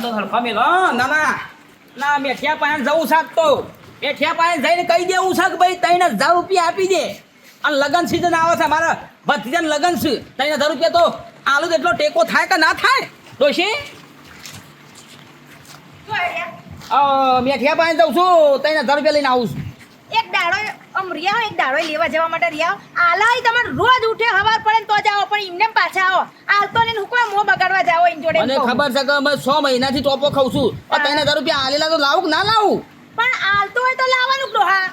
હાડો હરફા લો. ના ના. ના મેઠિયા પાસે જવું શાક તો. મેઠિયા પાસે જઈને કહી દેવું શાક ભાઈ તઈને હજાર રૂપિયા આપી દે. અને લગન સિઝન આવે છે મારા ભત્રીજાને લગન છે. તઈને હજાર રૂપિયા તો આલુ તો એટલો ટેકો થાય કે ના થાય? ડોશી? શી મેઠિયા પાસે જઉં છું તઈને હજાર રૂપિયા લઈને આવું છું. એક દાડો આમ રિયા હોય, એક દાડો લેવા જવા માટે રિયા આવો. આલાય તમારે રોજ ઉઠે હવાર પડે તો જાઓ પણ એમને પાછા આવો. આલતો ને કોઈ મોં બગાડવા જાઓ એની જોડે મને ખબર છે કે અમે છ મહિનાથી ટોપો ખાઉં છું. આ તને તારું રૂપિયા આલેલા તો લાવું કે ના લાવું? પણ આલતો હોય તો લાવવાનું ડોહા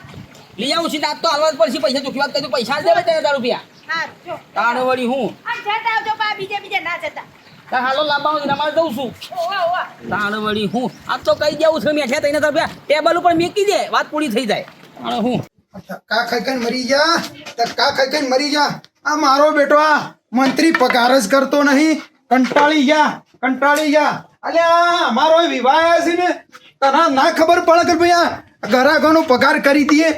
લઈ આવું છું આજ તો આલવા પડશે. પૈસા ચૂકવા તો પૈસા દેવા ત્રણ હજાર રૂપિયા. હા જો. તાણ વળી હું? આ જતા આવજો પા બીજે બીજે ના જતા. તાર હાલો લાંબા હું નમાજ દઉં છું. ઓવા વળી હું? આ તો કહી દેવું છે મેં છે તઈને રૂપિયા. ટેબલ ઉપર મેકી દે વાત પૂરી થઈ જાય. તાણે હું? ધક્કા ખાઈ મરી જા? ધક્કા ખાઈ ખાઈને મરી જા? આ મારો બેટો આ. મંત્રી પગાર જ કરતો નહીં. કંટાળી ગયા કંટાળી ગયા અલ્યા અમારો વિવાહ છે ને. તને ના ખબર પડે કે ભાઈ આ ઘરાઘરનો પગાર કરી દઈએ?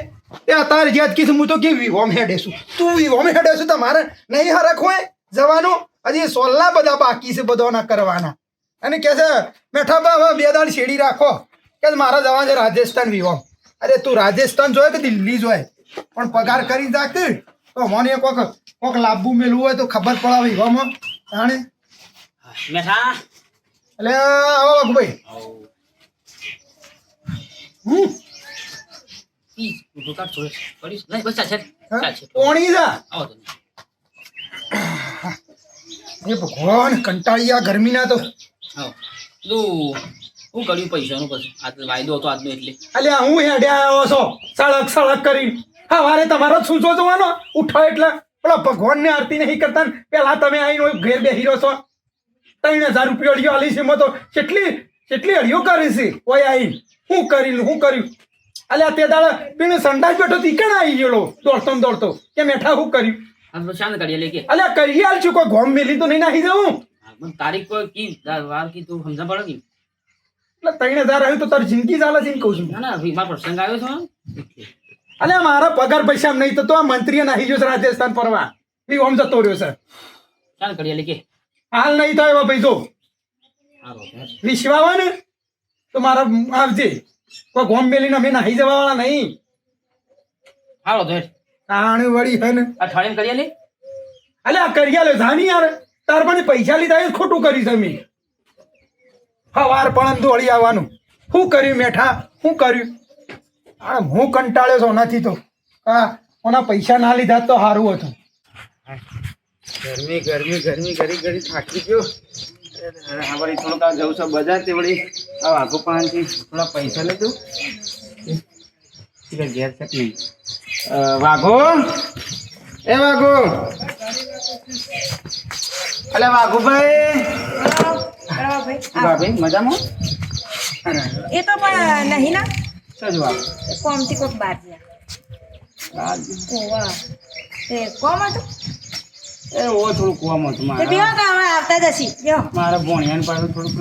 એ અત્યારે જ્યાં કીધું, હું તો કે વિવોમ હેડેશું તું વિવોમ હેડેશું તમારે નહીં હરખ હોય જવાનું? હજી સોલ્લા બધા બાકી છે બધાના કરવાના. અને કે છે બેઠા બા બે દાળ શેડી રાખો. કે મારા જવા છે રાજસ્થાન વિવોમ અરે તું રાજસ્થાન જોય કે દિલ્હી જોય પણ પગાર કરી જાક તો. મને કોક કોક લાભું મેળવું હોય તો ખબર પડે વિવોમાં જાણે મેઠા. એટલે આવો બાબુભાઈ હમ. ઈ, ઊભું કર, છોડ, છોડીશ. નહીં, બસ ચાલશે. ચાલશે. પોણી જા આવો તમે. એ ભગવાન કંટાળીયા ગરમીના તો. આવો. તું શું કર્યું પૈસાનું પછી? આજ વાયદો હતો આજનો એટલે. અલ્યા હું હેડ્યા આવ્યો છો. સળક સળક કરી સવારે તમારો સૂચો જોવાનો. ઉઠો એટલે. પેલા ભગવાનને આરતી નહીં કરતા ને પેલા તમે આવીને ઘેર બેસી રહ્યો છો. ત્રણ હજાર રૂપિયા અડિયો આલી છે તો કેટલી કેટલી અડિયો કરી છે? કોઈ આવીને. હું કરી હું કર્યું. અલ્યા તે દાડા પીને સંડાસ બેઠો તી કેણ આવી ગયેલો? દોડતો દોડતો. કે મેઠા હું કર્યું? શાંત કરીએ લે કે. અલ્યા કરી આલ છું. કોઈ ગોમ મેલી તો નહીં નાખી દઉં. તારીખ કોઈ કી વાર કી તું સમજા પડે કે? એટલે ત્રણ હજાર આવ્યું તો તારી જિંદગી ચાલે છે એમ કહું છું. ના ના ભઈ, પ્રસંગ આવ્યો છે એટલે. મારા પગાર પૈસા નહીં તો તો આ મંત્રી ગયો છે રાજસ્થાન ફરવા. એ ઓમ જતો રહ્યો છે. ચાલ કરીએ લે કે. હાલ નહીં થાય એવા ભાઈ જો. હારો, વિશ્વા હોય ને તો મારા આવજે. કોઈ ગોમ મેલીને અમે નાહી જવા વાળા નહીં. હાલો ધેર. તાણ વળી હે ને અઠવાડિયામાં કરીએ લે અલ્યા કર્યા લે જાની યાર. તાર પણ પૈસા લીધા એ ખોટું કરી તમે હવાર પણ દોડી આવવાનું. શું કર્યું મેઠા? શું કર્યું? આ હું કંટાળ્યો છું ઓનાથી તો. હા ઓના પૈસા ના લીધા તો સારું હતું. ગરમી ગરમી ગરમી ઘડી ઘડી થાકી ગયો. વળી થોડુંક જવું છે બજાર તે વળી. આ વાઘો પાસેથી થોડા પૈસા લેજો ઘેર છે નહીં? વાઘો? એ વાઘુ. અલે વાઘુભાઈ ભાઈ. ભાભી મજામાં? એ તો પણ નહીં ના. શું જ વાઘ કોમથી કોક બાર ગયા. કોમ હતું? એ ઓ થોડું કોમ હતું હવે આવતા જ હશી બેહો. મારા ભોણિયાને પાછું થોડુંક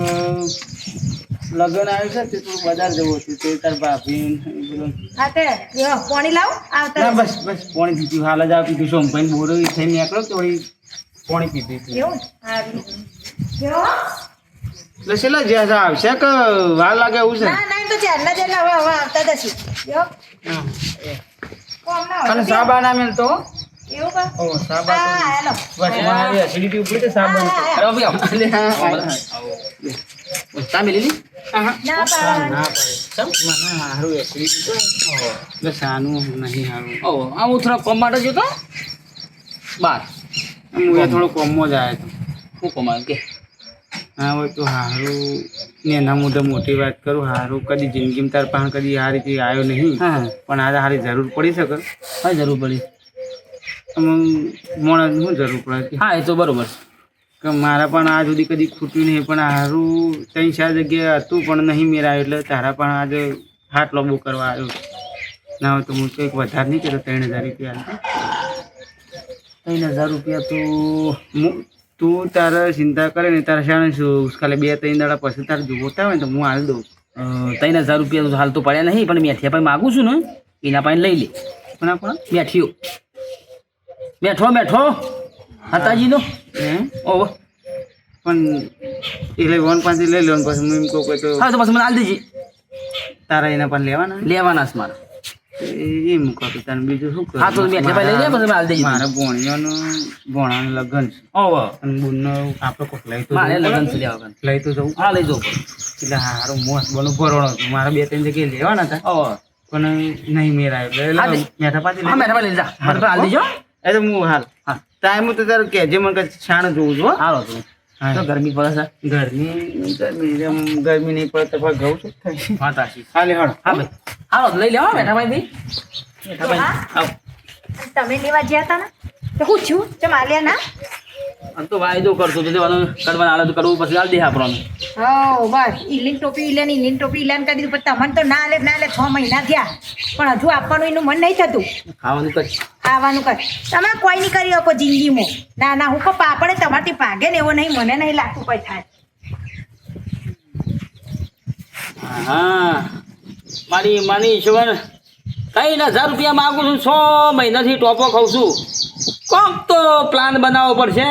લગ્ન આવ્યું છે તે થોડું બજાર જવું હતું. તે તાર ભાભી બધું હા તે પાણી લાવો આવતા બસ બસ પાણી પીધું. હાલ જ આ પીધું સોમભાઈ બોરો થઈને નીકળો તો પાણી પીધું એવું. છેલ્લા જ્યાં આવશે કે વાર લાગે એવું છે ના? ના તો ચારના ચારના હવે હવે આવતા જ હશી. હા. અને સાબા ના મેલ તો એવું કા ઓ સાબા તો હા હેલો. બસ મારી એસિડિટી ઉપડી તે સાબા હા, હા, આવો. એટલે હા આવો, હા. આવો. ચા મેલી લી? હા, હા. ના પાડવાનું. ના પડે મને હારું એસિડિટી તો એટલે સાનું નહીં હારું. આવો. હું થોડા કોમ માટે જતો? બાર. હું થોડો કોમમાં જ આવ્યો હતો હું કોમ કે. હા હોય તો હારું. ને એના મુદ્દે મોટી વાત કરું. હારું કદી જિંદગીમાં તાર પાસે કદી આ રીતે આવ્યો નહીં. પણ આજે હારી જરૂર પડી શકે. હા જરૂર પડી. મોણ શું જરૂર પડે હા એ તો બરોબર કે મારા પણ આ સુધી કદી ખૂટ્યું નહીં પણ હારું ત્રણ ચાર જગ્યાએ હતું પણ નહીં મેળાયું એટલે તારા પણ આજે હાથ લોબો કરવા આવ્યો. ના હોય તો હું તો એક વધારે નહીં કર્યો ત્રણ હજાર રૂપિયા. ત્રણ હજાર રૂપિયા તું તું તારે ચિંતા કરે ને તારે શાણે શું ખાલી બે ત્રણ દાડા પછી તારે જોતા હોય ને તો હું હાલ દઉં. ત્રણ હજાર રૂપિયા તો હાલ તો પડ્યા નહીં પણ મેઠિયા પણ માગું છું ને એના પાસે લઈ લે. પણ આપણે મેઠીઓ બેઠો મેઠો હતાજીનો ઓહો. પણ એટલે વન પાંચ લઈ લેવાનું પછી હું એમ કહું કે તો હા તો પછી મને આલ દેજી. તારા એના પણ લેવાના લેવાના છે મારે. એમ કહું તને બીજું શું કરું હા તો બેઠે ભાઈ લઈ લે પછી મને આલ દેજે. મારા ભોણિયાનો ભોણાનું લગ્ન છે. ઓહો. અને બુનનો આપણે કોક લઈ તો મારે લગ્ન છે લેવા લઈ તો જવું હા લઈ જવું એટલે હારું મોસ બોલો ભરોણો મારા બે ત્રણ જગ્યાએ લેવાના હતા. ઓહો. પણ નહીં એટલે મેઠા પાછી મેઠા પાછી લઈ જા. મારે પણ આલ દેજો. એ તો હું હાલ. હા. ટાઈમ તો તારે કહેજે મને કે છાણ જોઉં છું હો. હાલો તું. તો ગરમી પડે છે? ગરમી ગરમી ગરમી નહીં પડે તો ઘઉં શું થાય? હા તાશી હાલે. હા ભાઈ. હાલો લઈ લેવા બેઠા ભાઈ થી ભાઈ આવ તમે લેવા ગયા હતા ને તો હું છું? ચમ આલ્યા ના? આમ તો વાયદો કરતો તો દેવાનું કરવાનું આલે તો કરવું પછી આલ દે આપણને હો બસ. ઈલીન ટોપી ઈલેન ઈલીન ટોપી ઈલેન કરી દીધું. પણ તમને તો ના લે ના લે છ મહિના થયા. પણ હજુ આપવાનું એનું મન નહીં થતું. ખાવાનું કર. ખાવાનું કર. તમે કોઈ નહીં કરી શકો જિંદગીમાં. ના ના હું કહું પાપડે તમારથી ભાગે ને એવો નહીં મને નહીં લાગતું કોઈ થાય. હા. મારી માની ઈશ્વર ત્રણ હજાર રૂપિયા માગું છું છ મહિનાથી ટોપો ખાઉં છું. કોક તો પ્લાન બનાવવો પડશે.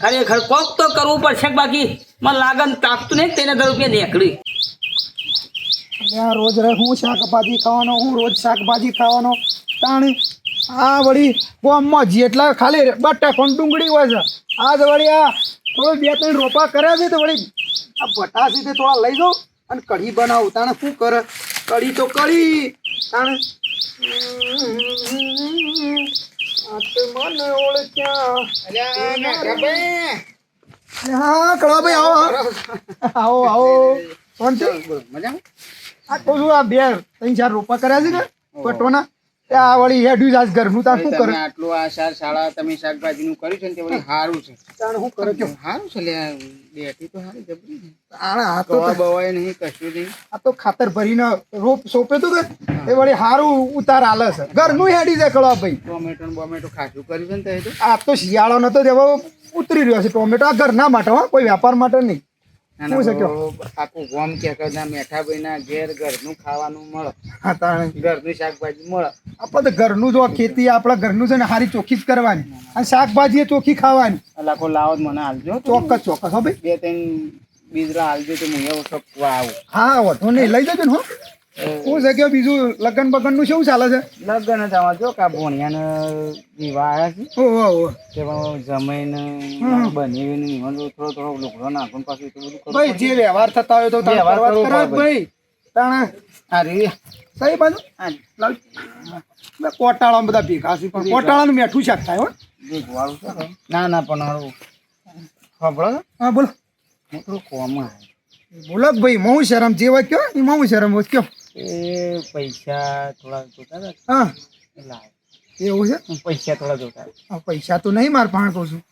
ખરેખર કોક તો કરવું પડશે બાકી? મને લાગન તાકતું નહીં તેને દસ રૂપિયા નીકળી રોજ હું શાકભાજી ખાવાનો હું રોજ શાકભાજી ખાવાનો તાણી આ વળી ગામમાં જેટલા ખાલી બટાકો ને ડુંગળી હોય છે આજ વળી આ થોડું બે ત્રણ રોપા કર્યા છે તો વળી આ ભટાસી તે થોડા લઈ જાઉં અને કઢી બનાવું તાણે શું કરે કઢી તો કઢી તાણે મને ઓળખ્યા હા કળવાભાઈ આવો આવો આવો. કોણ છે? મજા આ કહું છું આ બે ત્રણ ચાર રોપા કર્યા છે ને પટોના. આ વળી હેડ્યું આજ ઘરનું તાર શું કરે? આટલું આ સાર શાળા તમે શાકભાજી નું કર્યું છે ને તે વળી સારું છે. તાણ શું કરે છે સારું છે લે બેઠી તો સારી જબરી છે. આ તો બવાય નહીં કશું નહીં. આ તો ખાતર ભરીને રોપ સોપે તો કે એ વળી સારું ઉતાર આલે છે. ઘરનું હેડી છે કળવા ભાઈ ટોમેટો બોમેટો ખાસું કર્યું છે ને તે આ તો શિયાળો નતો તેવો ઉતરી રહ્યો છે ટોમેટો. આ ઘરના માટે હો કોઈ વ્યાપાર માટે નહીં. શું છે કયો? આખું ગોમ કે કે ના ઘેર ઘરનું ખાવાનું મળે. હા તાણે. ઘરનું શાકભાજી મળે. આપણે તો ઘરનું જો ખેતી આપણા ઘરનું છે ને સારી ચોખ્ખી જ કરવાની. અને શાકભાજી એ ચોખ્ખી ખાવાની. લાખો લાવો મને હાલજો. ચોક્કસ ચોક્કસ હો ભાઈ. બે ત્રણ બીજરા હાલજો તો હું એવો આવું. હા વધુ નહીં. લઈ જજો ને હો. શું છે? કે બીજું લગ્ન બગનનું શું ચાલે છે? લગ્ન જ આમાં જો કા ભોણિયાને વિવાહ આવ્યા છે. ઓહો ઓહો. તેમાં બની ને નિમંત્રણ થોડો થોડો લુકડો નાખો ને પાછું એટલું બધું ભાઈ જે વ્યવહાર થતા હોય તો તારે વ્યવહાર પડે ભાઈ. તાણે અરે સહી બાજુ કોટાળા બધા ભેગા છે પણ કોટાળાનું મેઠું શાક થાય હો. ને? ના ના પણ હારું. ખબર? હા બોલો. હું થોડું કોમ બોલો ભાઈ મહુ શરમ જે હોય કયો એ મહુ શરમ હોય કયો. એ પૈસા થોડા જોતા હતા. હા. લાવ. એવું છે? પૈસા થોડા જોતા. પૈસા તો નહીં માર પાસે કહું છું.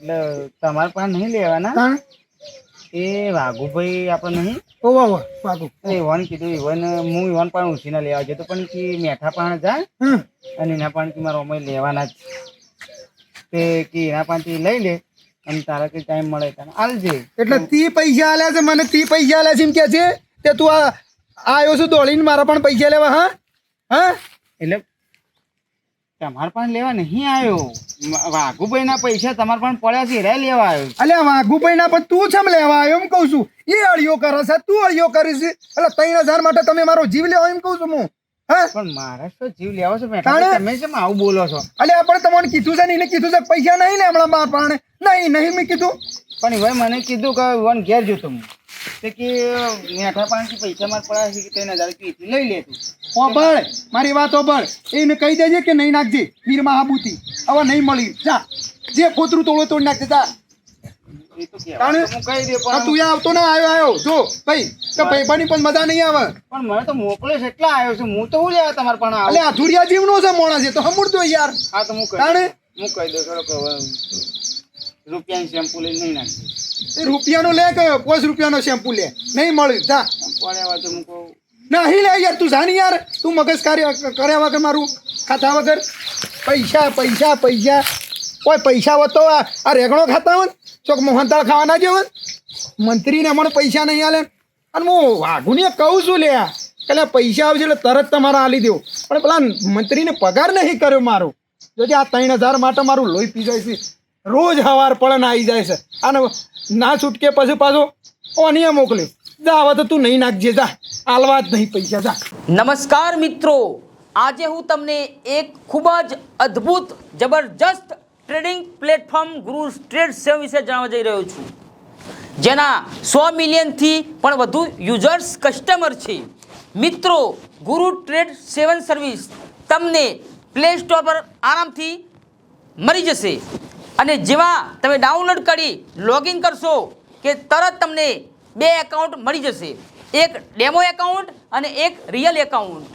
એટલે તમારે પણ નહીં લેવાના? એ વાઘુભાઈ આપણે નહીં? ઓ ઓહો બાપુ એ ઈવન કીધું ઈવન હું ઈવન પણ ઉછીના લેવા જતો પણ કે મેઠા પણ જાય અને એના પણ કે મારા અમે લેવાના જ. તે કે એના પાસેથી લઈ લે અને તારા કઈ ટાઈમ મળે તને આલજે. એટલે તી પૈસા આલ્યા છે મને તી પૈસા આલ્યા છે એમ કે છે તે તું આ આવ્યો છું દોડીને મારા પણ પૈસા લેવા હા? હા? એટલે તમારે પણ લેવા નહીં આવ્યો વાઘુભાઈ ના પૈસા તમારે પણ પડ્યા છે રે લેવા આવ્યો અલ્યા વાઘુભાઈ ના પણ તું છેમ લેવા આવ્યો એમ કહું છું. એ અળિયો કરે છે તું અળિયો કરીશ એટલે ત્રણ હજાર માટે તમે મારો જીવ લેવા એમ કહું છું હા. પણ મારા તો જીવ લેવા છો મેઠા તમે કેમ આવું બોલો છો? અલે આપણે તમને કીધું છે ને એને કીધું છે પૈસા નહીં ને હમણાં બાર પાણે નહીં નહીં મેં કીધું. પણ ભાઈ મને કીધું કે વન ઘેર જો હું. તે કે મેઠા પાણી પૈસા માર પડ્યા છે કે ત્રણ હજાર કીધી લઈ લે તું. ઓબળ મારી વાત ઓબળ એને કહી દેજે કે નહીં નાખજે. મીરમાં હાબુતી. હવે નહીં મળી. જા. જે ખોતરું તોડો તોડી નાખજે. જા. તો આવતો ના આવ્યો આવ્યો. જો ભાઈ તો પૈપાની પણ મજા નહીં આવે. પણ મને તો મોકલે છે એટલા આવ્યો છે. હું તો હું લેવા તમારા પણ એટલે અધુરિયા જીવનો છે મોણા છે તો હમુરતો યાર. હા તો હું કહી તાણે? હું કહી દઉં હવે રૂપિયાની શેમ્પુ નહીં નાખી. એ રૂપિયાનો લે કે પાંચ રૂપિયાનો શેમ્પુ લે? નહીં મળ્યું પડ્યા તો હું કહું. નહીં લે યાર તું જાણી યાર. તું મગજ કાર્ય કર્યા વગર મારું ખાતા વગર. પૈસા પૈસા પૈસા. કોઈ પૈસા હોતો આ આ રેગણો ખાતા હોય ચોક મોહનતાળ ખાવા ના જેવો મંત્રીને હમણાં પૈસા નહીં આલે. અને હું વાઘુને કહું છું લે એટલે પૈસા આવશે એટલે તરત તમારે આલી દેવું પણ પેલા મંત્રીને પગાર નહીં કર્યો મારો. જોજે આ ત્રણ હજાર માટે મારું લોહી પી જાય છે. રોજ હવાર પડન આવી જાય છે. અને ના છૂટકે પછી પાછો ઓનીએ મોકલ્યો. જા, હવે તો તું નહીં નાખજે, જા. આલવા જ નહીં પૈસા, જા. નમસ્કાર મિત્રો. આજે હું તમને એક ખૂબ જ અદ્ભુત, જબરજસ્ત trading platform Guru trade save વિશે જણાવવા જઈ રહ્યો છું. જેના સો મિલિયનથી પણ વધુ યુઝર્સ કસ્ટમર છે. મિત્રો, ગુરુ ટ્રેડ સેવન સર્વિસ તમને પ્લે સ્ટોર પર આરામથી મળી જશે. અને જેવા તમે ડાઉનલોડ કરી લોગિન કરશો કે તરત તમને બે એકાઉન્ટ મળી જશે. એક ડેમો એકાઉન્ટ અને એક રિયલ એકાઉન્ટ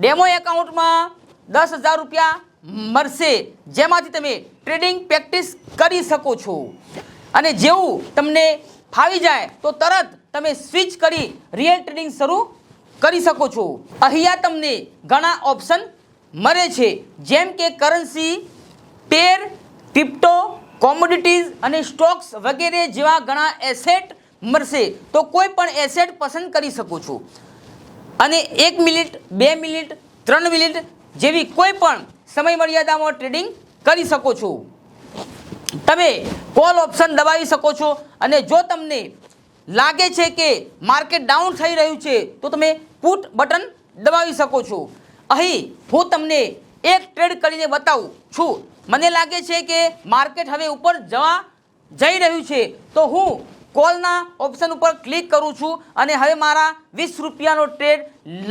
ડેમો એકાઉન્ટમાં દસ હજાર રૂપિયા મળશે. જેમાંથી તમે ટ્રેડિંગ પ્રેક્ટિસ કરી શકો છો. અને જેવું તમને ફાવી જાય તો તરત તમે સ્વિચ કરી રિયલ ટ્રેડિંગ શરૂ કરી શકો છો. અહીંયા તમને ઘણા ઓપ્શન મળે છે. જેમ કે કરન્સી, પેર, ક્રિપ્ટો, કોમોડિટીઝ અને સ્ટોક્સ વગેરે જેવા ઘણા એસેટ મળશે. તો કોઈ પણ એસેટ પસંદ કરી શકો છો. અને એક મિનિટ, બે મિનિટ, ત્રણ મિનિટ જેવી કોઈ પણ સમય મર્યાદામાં ટ્રેડિંગ કરી શકો છો. તમે કોલ ઓપ્શન દબાવી શકો છો અને જો તમને લાગે છે કે માર્કેટ ડાઉન થઈ રહ્યું છે, તો તમે પુટ બટન દબાવી શકો છો. અહીં હું તમને એક ટ્રેડ કરીને બતાવું છું. મને લાગે છે કે માર્કેટ હવે ઉપર જવા જઈ રહ્યું છે, તો હું કોલના ઓપ્શન ઉપર ક્લિક કરું છું અને હવે મારા વીસ રૂપિયાનો ટ્રેડ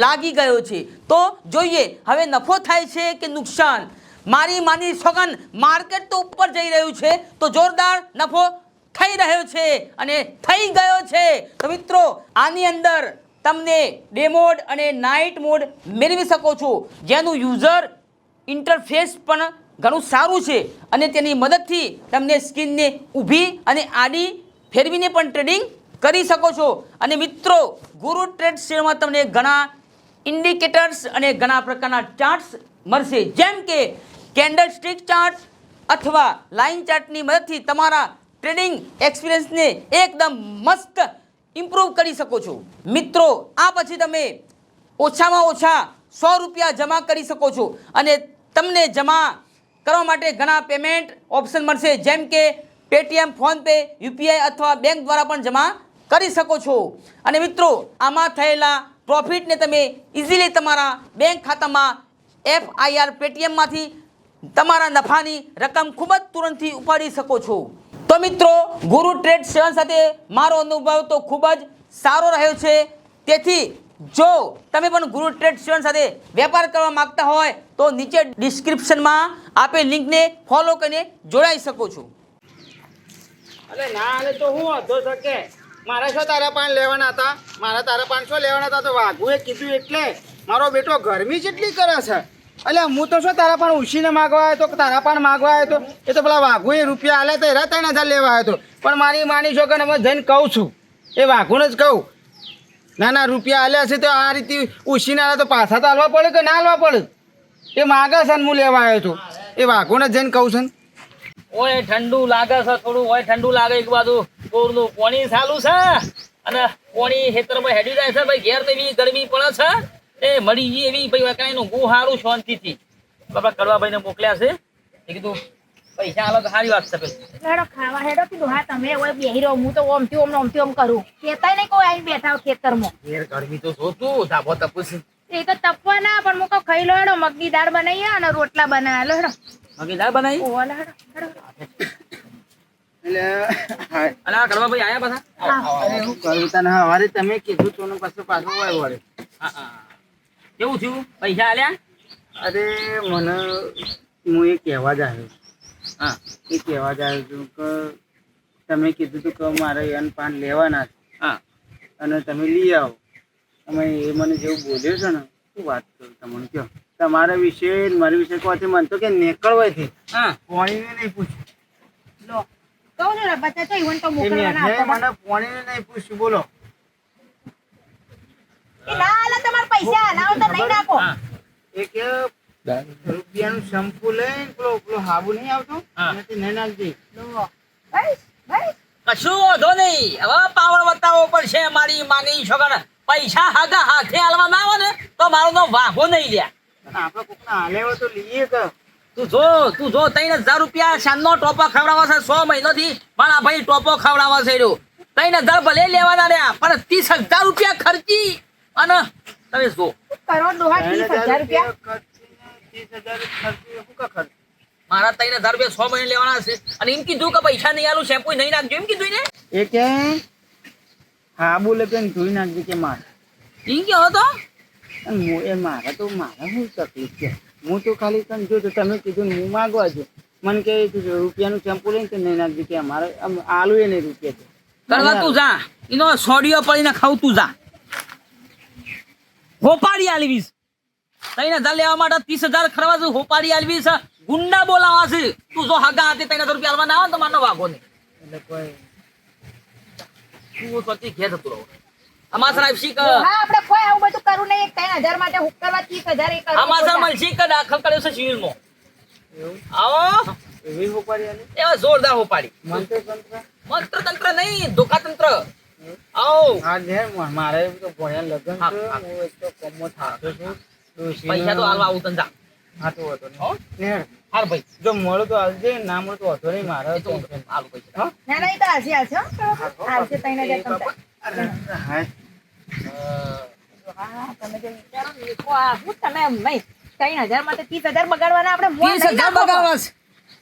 લાગી ગયો છે. તો જોઈએ, હવે નફો થાય છે કે નુકસાન? મારી માની સોગન માર્કેટ તો ઉપર જઈ રહ્યું છે, તો જોરદાર નફો થઈ રહ્યો છે અને થઈ ગયો છે. તો મિત્રો, આની અંદર તમને ડે મોડ અને નાઇટ મોડ મેળવી શકો છો. જેનું યુઝર ઇન્ટરફેસ પણ ઘણું સારું છે અને તેની મદદથી તમને સ્કિનને ઊભી અને આડી ફેરવીને પણ ટ્રેડિંગ કરી શકો છો. અને મિત્રો, ગુરુ ટ્રેડ શેરમાં તમને ઘણા ઇન્ડિકેટર્સ અને ઘણા પ્રકારના ચાર્ટ્સ મળશે. જેમ કે કેન્ડલ સ્ટિક ચાર્ટ અથવા લાઇન ચાર્ટની મદદથી તમારા ટ્રેડિંગ એક્સપિરિયન્સને એકદમ મસ્ત ઇમ્પ્રૂવ કરી શકો છો. મિત્રો, આ પછી તમે ઓછામાં ઓછા સો રૂપિયા જમા કરી શકો છો અને તમને જમા કરવા માટે ઘણા પેમેન્ટ ઓપ્શન મળશે. જેમ કે પેટીએમ ફોનપે યુપીઆઈ અથવા બેંક દ્વારા પણ જમા કરી શકો છો. અને મિત્રો, આમાં થયેલા પ્રોફિટને તમે ઇઝીલી તમારા બેંક ખાતામાં એફઆઈઆર પેટીએમમાંથી તમારા નફાની રકમ ખૂબ જ તુરંતથી ઉપાડી શકો છો. તો મિત્રો, ગુરુ ટ્રેડ સેવન સાથે મારો અનુભવ તો ખૂબ જ સારો રહ્યો છે. તેથી, જો તમે પણ ગુરુ ટ્રેડ સેવન સાથે વેપાર કરવા માંગતા હોય, તો નીચે ડિસ્ક્રિપ્શનમાં આપેલ લિંકને ફોલો કરીને જોડાઈ શકો છો. અરે ના, અરે તો હું અધો શકે મારે શું તારા પાન લેવાના હતા? મારા તારા પાન શું લેવાના હતા? તો વાઘુએ કીધું એટલે મારો બેટો ગરમી જેટલી કરે છે. એટલે હું તો શું, તારા પણ ઉછીને માગવા આવ્યો તારા પણ માગવા આવ્યો તો. એ તો પેલા વાઘુએ રૂપિયા આલ્યા તો એરા ત્રણ હજાર લેવા આવ્યો હતો પણ મારી માની છો કે અમે જઈને કહું છું. એ વાઘુને જ કહું. ના ના, રૂપિયા આલ્યા છે તો આ રીતે ઉછીને આલ્યા તો પાછા તો હાલવા પડે કે ના હાલવા પડે? એ માગે છે ને હું લેવા આવ્યો હતો એ વાઘુને જઈને કહું છું ઓય, ઠંડુ લાગે છે થોડું. ઓય, ઠંડુ લાગે એક બાજુ. કોરનું પાણી ચાલુ છે. અને પાણી ખેતરમાં હેડી જાય છે. ભાઈ, ઘેર તેવી ગરમી પડે છે. એ મળી ગઈ એવી ભાઈ વાકાઈનું ગુ હારું શાંતિથી. બાપા કડવાભાઈને મોકલ્યા છે. એ કીધું પૈસા આલો તો સારી વાત છે પેલી હેડો ખાવા હેડો કીધું હા તમે ઓય બેહી રહો હું તો ઓમથી ઓમ ને ઓમથી ઓમ કરું. કેતાય નહીં કોઈ આવીને બેઠા ખેતરમાં. ઘેર ગરમી તો જોતું ધાબો તપુસ. એ તો તપવા ના પણ મુકો ખાઈ લો હેડો મગની દાળ બનાવી અને રોટલા બનાવ્યા લો હેડો. દાળ બનાવી ઓવા હેડો હેડો. એટલે હા. અને આ આયા પાછા? અરે હું કરું તને હવારે તમે કીધું તો ને પાછું પાછું વળે. હા, હા. કેવું થયું? પૈસા આલ્યા? અરે મને હું એ કહેવા જ આવ્યો. હા. એ કહેવા જ આવ્યો છું કે તમે કીધું હતું કે મારે એન પાન લેવાના છે. હા. અને તમે લઈ આવો. તમે એ મને જેવું બોલ્યો છે ને શું વાત કરું તમને? કહો તમારા વિશે મારી વિશે કહો મને તો કે છે હા. કોઈને નહીં પૂછ્યું. લો. કહું ને બધા તો ઈવન તો મોકલવાના મને કોઈને નહીં પૂછ્યું. બોલો. ના આલે તમારા પૈસા ના તો નહીં નાખો. હા. રૂપિયાનું શેમ્પુ લઈને પેલો પેલો હાબુ નહીં આવતો? એનાથી નહીં નાખજે. લો. બસ બસ. કશું વાંધો નહીં. હવે પાવર બતાવવો પડશે મારી માની છોકર. પૈસા હાથા હાથે હાલવા ના આવે ને તો મારો તો વાઘો નહીં લ્યા. અને આપણે કોકના હાલે તો લઈએ કે તું જો તું જો ત્રણ હજાર રૂપિયા શાનનો ટોપો ખવડાવવા છે સો મહિનોથી. મારા ભાઈ ટોપો ખવડાવવા છે રહ્યો. ત્રણ હજાર ભલે લેવાના રહ્યા પણ ત્રીસ હજાર રૂપિયા ખર્ચી. અને તમે જો કરોડ દોહા ત્રીસ હજાર રૂપિયા. ત્રીસ હજાર ખર્ચી મારા ત્રણ હજાર રૂપિયા સો મહિને લેવાના છે. અને એમ કીધું કે પૈસા નહીં આલું શેમ્પુ નહીં નાખજો. એમ કીધું ને એ કે હા બોલે કે ધોઈ નાખજો કે મારે. ઈ કે તો? હું એ મારે તો મારે શું તકલીફ છે? હું તો ખાલી તને જો તમે કીધું હું માગવા છું. મને કે રૂપિયાનું શેમ્પુ લઈને કે નહીં નાખજો કે અમારે આમ આલુ એ નહીં રૂપિયા કરવા તું જા. એનો સોડિયો પડીને ખાવ તું જા. હોપાડી આલવીશ. તઈને હજાર લેવા માટે ત્રીસ હજાર ખરવા છું હોપાડી આલવીશ. ગુંડા બોલાવા છે. તું જો હગા હાથે તઈને હજાર રૂપિયા આલવા ના આવે તો મારનો વાગો નહીં એટલે કોઈ તું સ્વતી ઘેર જતું રહો. અમાર સાહેબ શીખ હા આપણે કોઈ આવું બધું કરવું નહીં. ત્રણ હજાર માટે હુક કરવા ત્રીસ હજાર એ કરવું અમાર સાહેબ મને શીખ દાખલ કર્યો છે સિવિલમાં એવું? આવો. એવી હોપારી એવા જોરદાર હોપાડી મંત્ર તંત્ર મંત્ર તંત્ર નહીં ધોકા તંત્ર આવો. હા ને મારે તો ભણ્યા લગ્ન છે હું. એક તો કમો થાતો છું. પૈસા તો હાલવા આવું તને હા તો વાંધો ને હાલ ભાઈ. જો મળે તો હાલજે ના મળે તો વાંધો નહીં મારે તો હું? પૈસા ના ના એ તો હાલશે હાલશે હાલશે ત્રણ હજાર તમને. હા હા, તમે જે વિચારો ને આ શું તમે નહીં. ત્રણ હજાર માટે ત્રીસ હજાર બગાડવાના આપણે ત્રીસ નહીં હજાર નાખો. બગાડવા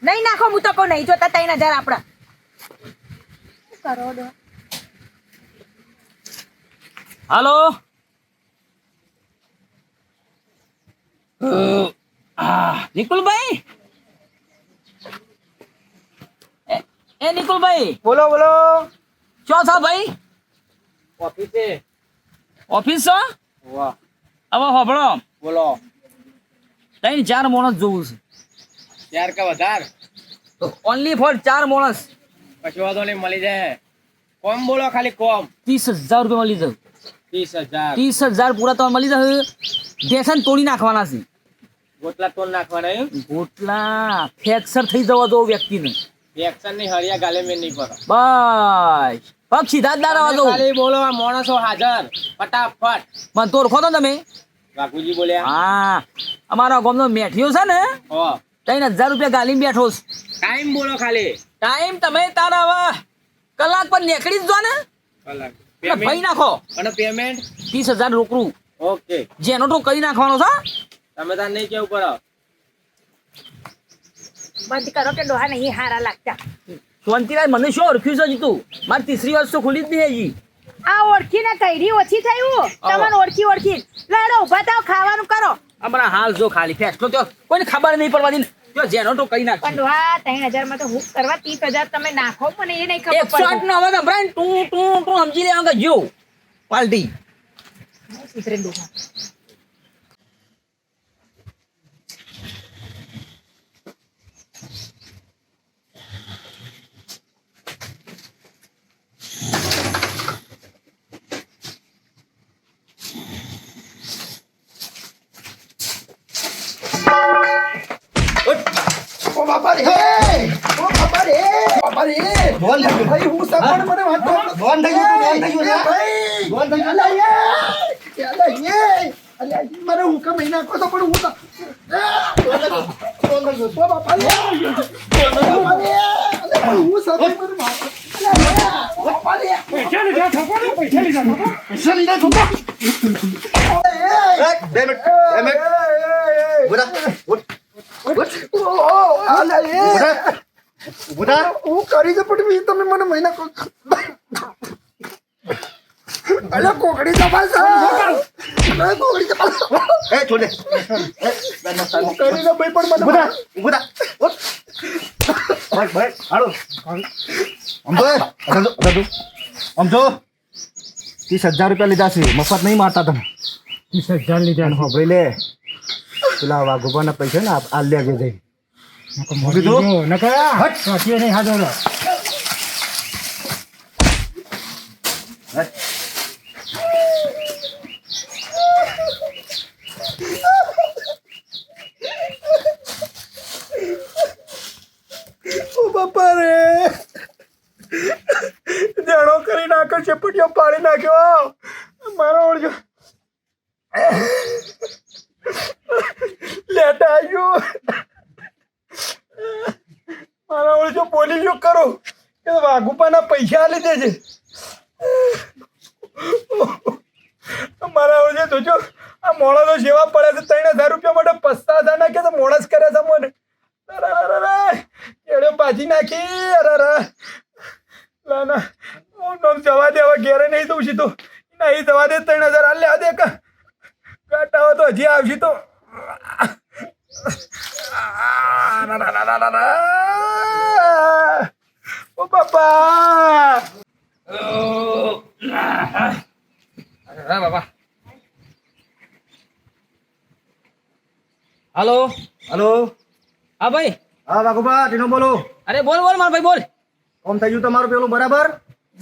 નહીં નાખો હું તો કહું નહીં જોતા ત્રણ હજાર આપણા. શું કરો ડો? હાલો? નિકુલભાઈ? એ- નિકુલભાઈ બોલો બોલો. ચો છો ભાઈ? ઓફિસે ઓફિસ છો? વાહ. હવે હોભળો. બોલો. ત્રણ ચાર માણસ જોવું છે. ચાર કે વધાર? ઓનલી ફોર ચાર માણસ. પછી વાંધો નહીં મળી જાય. કોમ બોલો ખાલી કોમ. ત્રીસ હજાર રૂપિયા મળી જશે ત્રીસ હજાર. પૂરા તમારે મળી જશે. બેસન તોડી નાખવાના છે. ગોટલા તોડ નાખવાના એમ? ગોટલા ફ્રેક્ચર થઈ જવા દો વ્યક્તિને. ફ્રેક્ચરની હરિયા ગાલે મેં નહીં પડો. બસ. પગ સીધા જ ના દો. ખાલી બોલો આ માણસો હાજર. ફટાફટ. મને તો ઓળખો તો તમે. બાપુજી બોલ્યા. હા. અમારા ગામનો મેઠિયો છે ને? ત્રણ હજાર રૂપિયા ગાલી બેઠો ટાઈમ બોલો ખાલી. ટાઈમ તમે તારા કલાક પર નીકળી જ જો ને. કલાક. ભાઈ નાખો. અને પેમેન્ટ ત્રીસ હજાર રોકડું. ઓકે જેનો તો કરી નાખવાનો છે તમે તાર નહીં કેવું કરો બંધ કરો કે ડોહા નહીં હારા લાગતા. શાંતિલાલ મને શું ઓળખ્યું છે જીતું? મારી તીસરી વર્ષ તો ખુલી જ નહીં હજી. આ ઓળખીને કઈરી ઓછી થયું તમને ઓળખી ઓળખી. લડો ઊભા થાવ ખાવાનું કરો. અમારા હાલ જો ખાલી ફેસલો તો કોઈને ખબર નહીં પડવા દી જો જેનો તો કઈ નાખ પણ માં તો હુક કરવા ત્રીસ હજાર તમે નાખો મને એ નહીં ખબર આઠ નો સંભળાય તું તું તું સમજી લેવા કે જો પાલટી. સુધરે ઓ બાપા રે ઓ બાપા રે બાપા રે બોલ ભાઈ હું સપણ મને વાત બોલ થઈ ગયું બોલ થઈ ગયું ભાઈ બોલ થઈ ગયું અલા યે અલા યે અલા મને હું કા મહિના કો તો પણ હું તો બોલ થઈ ગયું બાપા રે બોલ થઈ ગયું હું સપણ મને વાત અલા યે ઓ બાપા રે પૈસા લીધા થકો પૈસા લીધા થકો પૈસા લીધા થકો બે મિનિટ બે મિનિટ બોલા હું કરી દે પણ તમે મને મહિના કો અલે કોકડી છે અલે કોકડી દબાલ એ છોડે. કરી દે ભાઈ પણ મને બુધા બુધા ભાઈ ભાઈ હાલો. સમજો સમજો સમજો ત્રીસ હજાર રૂપિયા લીધા છે. મફત નહીં મારતા તમે. ત્રીસ હજાર લીધા ભાઈ લે. પેલા વાઘોબાના પૈસા ને આ લેજે જઈ. કીધું ઓ બાપા રે. દેડો કરી નાખ્યો ચપટીઓ પાડી નાખ્યો. મારો ઓળજો લેટા આવ્યો બોલી લ્યો કરો કે વાઘુપાના પૈસા આલી દેજે મારા હવે જોજો આ મોણસનો સેવા પડે છે ત્રણ હજાર રૂપિયા માટે પસ્તા હજાર નાખે તો મોણસ કરે છે મને અરે અરે અરે એડે બાજી નાખી અરે અરે ના ના હું તો જવા દે હવે ઘેરે નહીં દઉં સીધું નહીં જવા દે ત્રણ હજાર હાલ લે દે કા કાટાવો તો હજી આવશે તો ઓ બાપા હા બાપા હલો. હલો. હા ભાઈ. હા વાઘુબા ટીનો બોલો. અરે બોલ બોલ માર ભાઈ બોલ. કોમ થઈ ગયું તમારું પેલું બરાબર?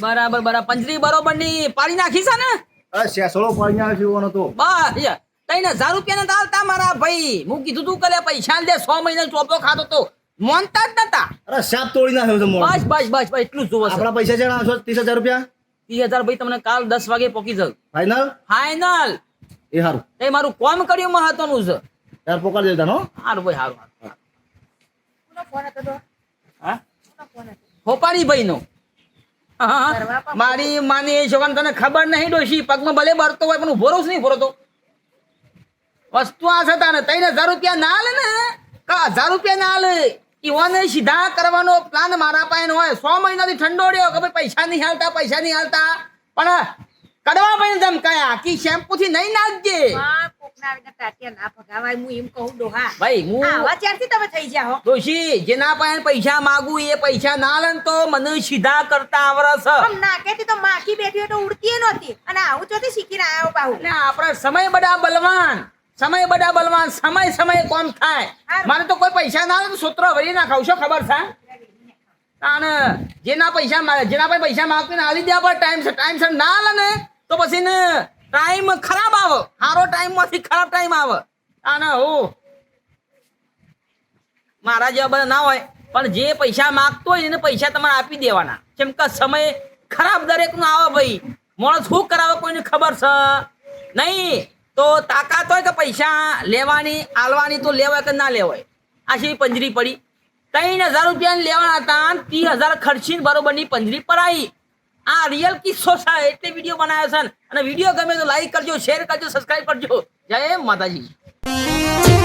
બરાબર બરાબર. પંજરી બરોબરની પાડી નાખી છે ને? અચ્છા સોળો પાડી નાખ્યો છે તો. બસ તઈને હજાર રૂપિયા ને તાલતા મારા ભાઈ. હું કીધું તું કલે પૈસા દે સો મહિના ચોપો ખાતો તો. મોનતા જ નતા. અરે સાપ તોડી નાખ્યો છે બસ બસ બસ બસ એટલું જોવો આપણા પૈસા છે આઠસો ત્રીસ હજાર રૂપિયા? ત્રીસ હજાર ભાઈ તમને કાલ દસ વાગે પોકી જાવ ફાઈનલ ફાઈનલ એ સારું તે મારું કોમ કર્યું મહત્વનું છે. યાર પોકાર દેતા નો સારું ભાઈ હારું. કોનો ફોન હતો તો? હા ફોન હતો? હોપારી ભાઈ નો મારી માની એ તને ખબર નહીં ડોશી પગમાં ભલે બરતો હોય પણ ઊભો રહું નહીં ભરો તો વસ્તુ આ છે તાને તઈને હજાર રૂપિયા ના લે ને કા હજાર રૂપિયા ના લે ઈવોને સીધા કરવાનો પ્લાન મારા પાસે હોય સો મહિનાથી ઠંડોડ્યો કે ભાઈ પૈસા નહીં હાલતા પૈસા નહીં હાલતા પણ કડવા ભાઈ કયા. કે શેમ્પુ થી નહીં નાખજે. તમે પાસે પૈસા માગું એ પૈસા ના લે તો મને સીધા કરતા છે આમ તો માખી બેઠી તો ઉડતી નહોતી. અને આવું ચોથી શીખીને આવ્યો બાહુ. આપણે સમય બધા બલવાન. સમય બધા બલવાન. સમય સમય કોમ થાય. મારે તો કોઈ પૈસા ના લે સૂત્ર વળી ના ખાવ છો ખબર છે? તાણ જેના પૈસા જેના પાસે પૈસા માગતી ને આલી દેવા ટાઈમ ટાઈમ છે ના લે ને. તો પછી ને ટાઈમ ખરાબ આવે. સારો ટાઈમમાંથી ખરાબ ટાઈમ આવે. અને હું. મારા જેવા બધા ના હોય, પણ જે પૈસા માગતો હોય એને પૈસા તમારે આપી દેવાના. કેમ કે સમય ખરાબ દરેકનો આવે ભાઈ. માણસ શું કરાવે કોઈને ખબર છે? નહીં, તો તાકાત હોય કે પૈસા લેવાની, આલવાની તો લેવાય કે ના લેવાય. આશી પંજરી પડી? ત્રણ હજાર રૂપિયા લેવાના હતા ત્રીસ હજાર ખર્ચીને બરોબરની પંજરી પરાઈ આ રિયલ કિસ્સો છે એટલે વીડિયો બનાવ્યો છે. અને વીડિયો ગમે તો લાઈક કરજો શેર કરજો સબસ્ક્રાઈબ કરજો. જય માતાજી.